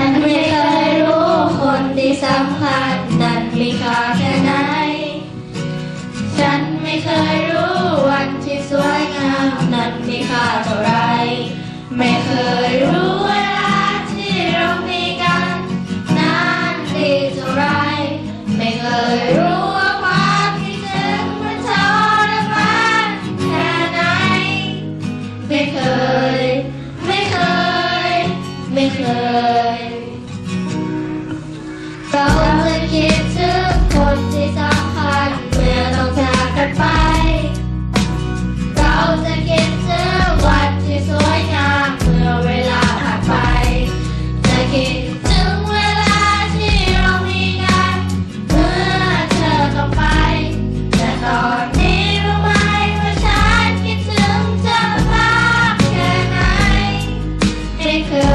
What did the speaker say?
นั้นไม่เคยรู้คนที่สำคัญนั้นมีค่าแค่ไหน ฉันไม่เคยรู้วันที่สวยงามนั้นมีค่าเท่าไร ไม่เคยรู้เวลาที่เรามีกันนานดีเท่าไร ไม่เคยรู้ว่าความคิดถึงมันทรมานแค่ไหน ไม่เคย ไม่เคย ไม่เคย Jamaica.